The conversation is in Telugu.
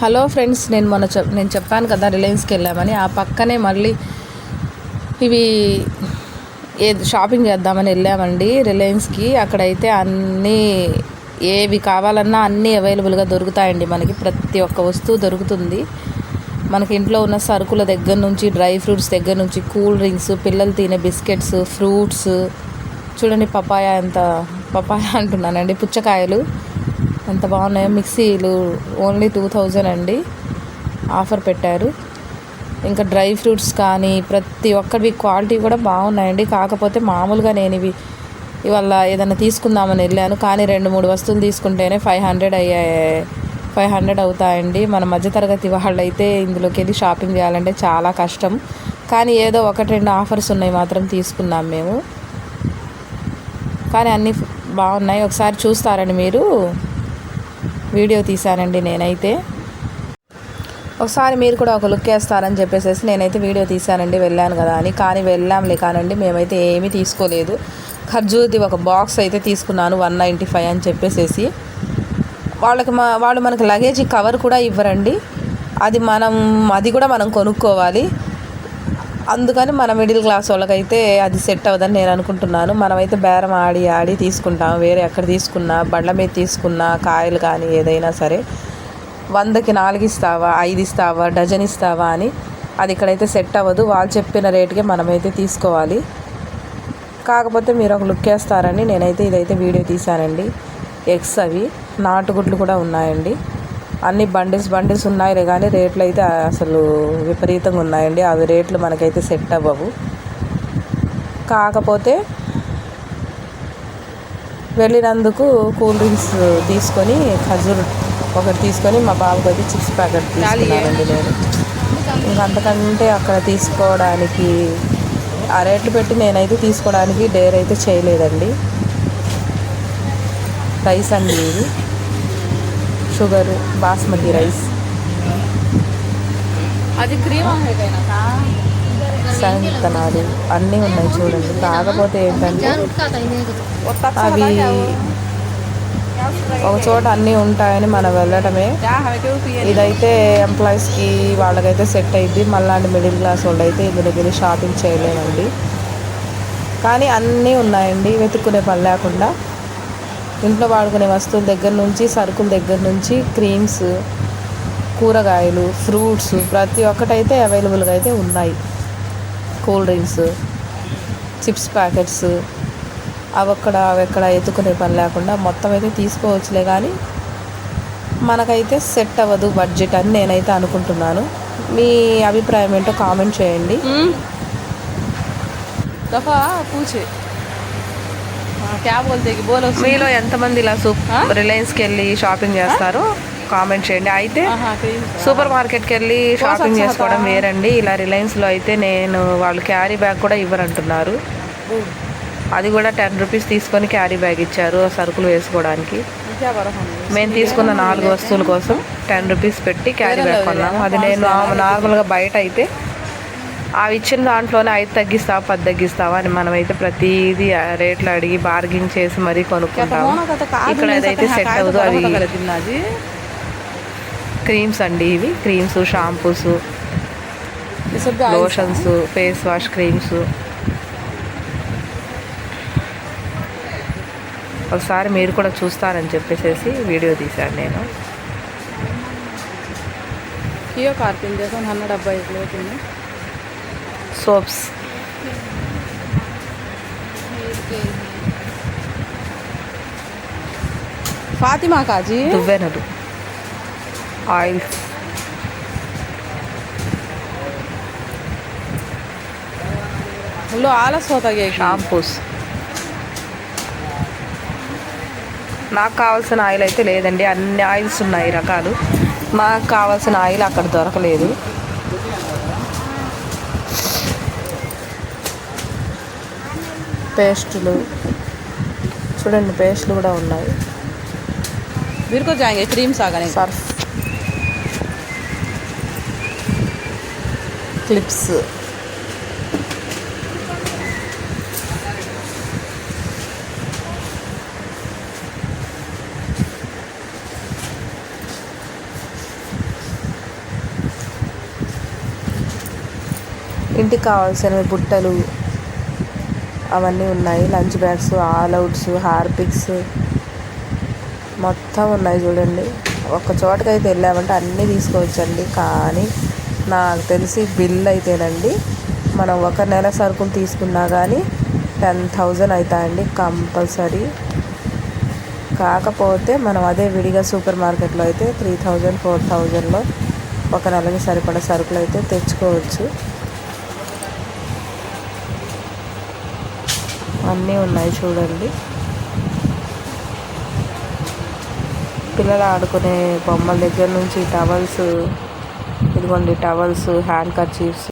హలో ఫ్రెండ్స్ నేను మొన్న చెప్ నేను చెప్పాను కదా రిలయన్స్కి వెళ్ళామని ఆ పక్కనే మళ్ళీ ఇవి ఏ షాపింగ్ చేద్దామని వెళ్ళామండి రిలయన్స్కి. అక్కడైతే అన్నీ ఏవి కావాలన్నా అన్నీ అవైలబుల్గా దొరుకుతాయండి మనకి. ప్రతి ఒక్క వస్తువు దొరుకుతుంది. మనకి ఇంట్లో ఉన్న సరుకుల దగ్గర నుంచి డ్రై ఫ్రూట్స్ దగ్గర నుంచి కూల్ డ్రింక్స్ పిల్లలు తినే బిస్కెట్స్ ఫ్రూట్స్. చూడండి పపాయ ఎంత పపాయ అంటున్నానండి పుచ్చకాయలు. ఎంత బాగున్నాయో. మిక్సీలు ఓన్లీ టూ థౌజండ్ అండి. ఆఫర్ పెట్టారు. ఇంకా డ్రై ఫ్రూట్స్ కానీ ప్రతి ఒక్కటి క్వాలిటీ కూడా బాగున్నాయండి. కాకపోతే మామూలుగా నేను ఇవి ఇవాళ ఏదైనా తీసుకుందామని వెళ్ళాను. కానీ రెండు మూడు వస్తువులు తీసుకుంటేనే ఫైవ్ హండ్రెడ్ అయ్యాయి. ఫైవ్ హండ్రెడ్ అవుతాయండి. మన మధ్యతరగతి వాళ్ళు అయితే ఇందులోకి వెళ్ళి షాపింగ్ చేయాలంటే చాలా కష్టం. కానీ ఏదో ఒకటి రెండు ఆఫర్స్ ఉన్నాయి మాత్రం తీసుకున్నాం మేము. కానీ అన్నీ బాగున్నాయి. ఒకసారి చూస్తారని మీరు. వీడియో తీశానండి నేనైతే. ఒకసారి మీరు కూడా ఒక లుక్ వేస్తారని చెప్పేసి నేనైతే వీడియో తీశానండి వెళ్ళాను కదా అని. కానీ వెళ్ళాంలే కానండి మేమైతే ఏమీ తీసుకోలేదు. ఖర్జూర్ది ఒక బాక్స్ అయితే తీసుకున్నాను వన్ నైంటీ ఫైవ్ అని చెప్పేసేసి. వాళ్ళకి మా వాళ్ళు మనకి లగేజ్ కవర్ కూడా ఇవ్వరండి. అది మనం అది కూడా మనం కొనుక్కోవాలి. అందుకని మన మిడిల్ క్లాస్ వాళ్ళకైతే అది సెట్ అవ్వదని నేను అనుకుంటున్నాను. మనమైతే బేరం ఆడి ఆడి తీసుకుంటాం. వేరే ఎక్కడ తీసుకున్నా బండ్ల మీద తీసుకున్నా కాయలు కానీ ఏదైనా సరే వందకి నాలుగు ఇస్తావా ఐదు ఇస్తావా డజన్ ఇస్తావా అని అది ఇక్కడైతే సెట్ అవ్వదు. వాళ్ళు చెప్పిన రేటుకే మనమైతే తీసుకోవాలి. కాకపోతే మీరు ఒక లుక్ వేస్తారని నేనైతే ఇదైతే వీడియో తీశానండి. ఎగ్స్ అవి నాటుగుడ్లు కూడా ఉన్నాయండి. అన్ని బండిల్స్ బండిల్స్ ఉన్నాయిలే కానీ రేట్లు అయితే అసలు విపరీతంగా ఉన్నాయండి. అవి రేట్లు మనకైతే సెట్ అవ్వవు. కాకపోతే వెళ్ళినందుకు కూల్ డ్రింక్స్ తీసుకొని ఖజూర్ ఒకటి తీసుకొని మా బాబుకి అయితే చిప్స్ ప్యాకెట్ తీసుకున్నానండి నేను. ఇంకా అంతకంటే అక్కడ తీసుకోవడానికి ఆ రేట్లు పెట్టి నేనైతే తీసుకోవడానికి డేర్ అయితే చేయలేదండి. రైస్ అండి ఇది. Sugar basmati rice. అది క్రీమ్ శనగిత్తనాలు అన్నీ ఉన్నాయి చూడండి. కాకపోతే ఏంటంటే అవి ఒక చోట అన్నీ ఉంటాయని మనం వెళ్ళటమే ఇదైతే ఎంప్లాయీస్కి వాళ్ళకైతే సెట్ అయింది మళ్ళీ మిడిల్ క్లాస్ వాళ్ళు అయితే ఇందులోకి వెళ్ళి షాపింగ్ చేయలేమండి. కానీ అన్నీ ఉన్నాయండి. వెతుక్కునే పని లేకుండా ఇంట్లో వాడుకునే వస్తువుల దగ్గర నుంచి సరుకుల దగ్గర నుంచి క్రీమ్స్ కూరగాయలు ఫ్రూట్స్ ప్రతి ఒక్కటైతే అవైలబుల్గా అయితే ఉన్నాయి. కూల్ డ్రింక్స్ చిప్స్ ప్యాకెట్స్ అవక్కడ అవెక్కడ ఎత్తుకునే పని లేకుండా మొత్తం అయితే తీసుకోవచ్చులే కానీ మనకైతే సెట్ అవ్వదు బడ్జెట్ అని నేనైతే అనుకుంటున్నాను. మీ అభిప్రాయం ఏంటో కామెంట్ చేయండి. దఫా పూచే. క్యాబ్ దిగి బోలో మీలో ఎంతమంది ఇలా సూపర్ రిలయన్స్కి వెళ్ళి షాపింగ్ చేస్తారు? కామెంట్ చేయండి. అయితే సూపర్ మార్కెట్కి వెళ్ళి షాపింగ్ చేసుకోవడం వేరండి. ఇలా రిలయన్స్లో అయితే నేను వాళ్ళు క్యారీ బ్యాగ్ కూడా ఇవ్వరంటున్నారు. అది కూడా టెన్ రూపీస్ తీసుకొని క్యారీ బ్యాగ్ ఇచ్చారు సరుకులు వేసుకోవడానికి. మేము తీసుకున్న నాలుగు వస్తువుల కోసం టెన్ రూపీస్ పెట్టి క్యారీ బ్యాగ్ కొన్నాము. అది నేను నార్మల్గా బయట అయితే అవి ఇచ్చిన దాంట్లోనే అవి తగ్గిస్తావు పది తగ్గిస్తావా అని మనమైతే ప్రతిదీ రేట్లు అడిగి బార్గింగ్ చేసి మరీ కొనుక్కుంటాము. ఇక్కడ ఏదైతే సెట్ అవుతుందో అవి క్రీమ్స్ అండి ఇవి. Creams shampoos lotions face wash creams. ఒకసారి మీరు కూడా చూస్తారని చెప్పేసి వీడియో తీశాను నేను. కియో కార్పించేసాను హండ్రెడ్ డెబ్బై ఐదు సోప్స్. ఫాతిమా కాజీ? దువ్వెనలు. ఆయిల్స్లో ఆలస్ షాంపూస్. నాకు కావాల్సిన ఆయిల్ అయితే లేదండి. అన్ని ఆయిల్స్ ఉన్నాయి రకాలు. మాకు కావాల్సిన ఆయిల్ అక్కడ దొరకలేదు. పేస్టులు. చూడండి పేస్టులు కూడా ఉన్నాయి. మీరు కూడా క్రీమ్ సాగానే. సర్ఫ్. క్లిప్స్. ఇంటికి కావాల్సినవి బుట్టలు అవన్నీ ఉన్నాయి. Lunch bags All Outs Harpics మొత్తం ఉన్నాయి చూడండి. ఒక చోటకైతే వెళ్ళామంటే అన్నీ తీసుకోవచ్చండి కానీ నాకు తెలిసి బిల్ అయితేనండి మనం ఒక నెల సరుకులు తీసుకున్నా కానీ టెన్ థౌజండ్ అవుతాయండి కంపల్సరీ. కాకపోతే మనం అదే విడిగా సూపర్ మార్కెట్లో అయితే త్రీ థౌజండ్ ఫోర్ థౌజండ్లో ఒక నెలకి సరిపడా సరుకులు అయితే తెచ్చుకోవచ్చు. అన్నీ ఉన్నాయి చూడండి. పిల్లలు ఆడుకునే బొమ్మల దగ్గర నుంచి టవల్స్ ఇదిగోండి టవల్స్ హ్యాండ్ కర్చీఫ్స్.